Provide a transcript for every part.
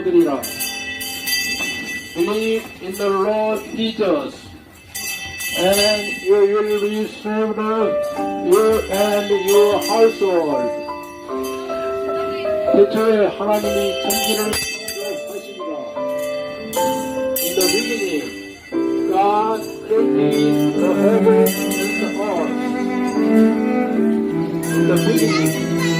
얻으리라. Believe in the Lord Jesus, and you will be saved, you and your household. 대초에 하나님이 천지를 창조하시니라. In the beginning, God created the heaven and the earth. In the beginning,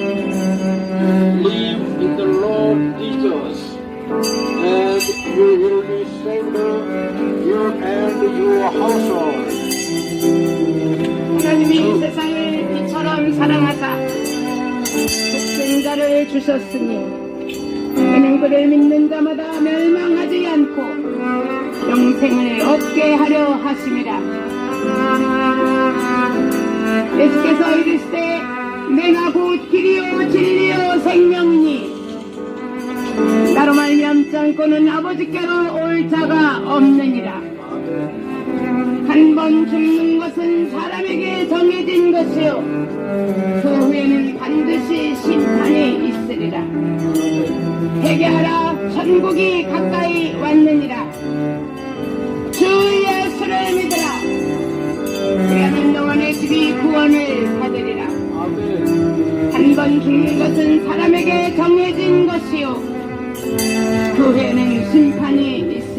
독생자를 주셨으니 이는 그를 믿는 자마다 멸망하지 않고 영생을 얻게 하려 하심이라. 예수께서 이르시되 내가 곧 길이요 진리요 생명이니 나로 말미암지 않고는 아버지께로 올 자가 없느니라 한 번 죽는 것은 사람에게 정해진 것이요. 그 후에는 반드시 심판이 있으리라. 회개하라. 천국이 가까이 왔느니라. 주 예수를 믿으라. 너와 내 집이 구원을 받으리라. 한 번 죽는 것은 사람에게 정해진 것이요. 그 후에는 심판이 있으리라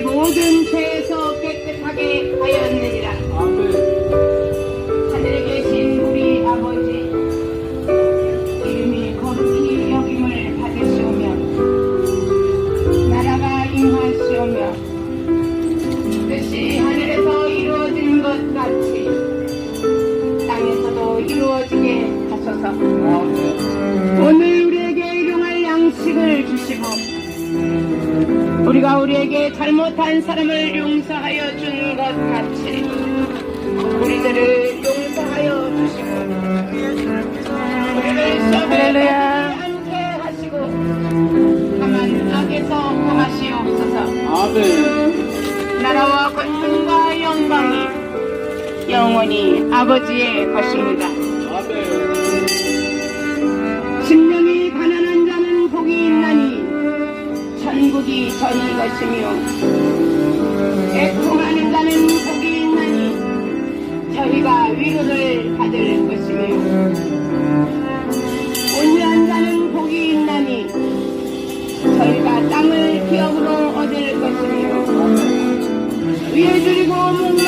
모든 죄에서 깨끗하게 하였느니라 아멘. 우리가 우리에게 잘못한 사람을 용서하여 준 것 같이 우리들을 용서하여 주시고 우리를 시험에 않게 하시고 다만 악에서 구하시옵소서 아멘. 나라와 권능과 영광이 영원히 아버지의 것입니다 아멘. 심령이 가난한 자는 복이 있나니 만국이 전이 것이며 애통하는 자는 복이 있나니 저희가 위로를 받을 것이며 온유한 자는 복이 있나니 저희가 땅을 기업으로 얻을 것이며 위에 드리고 목마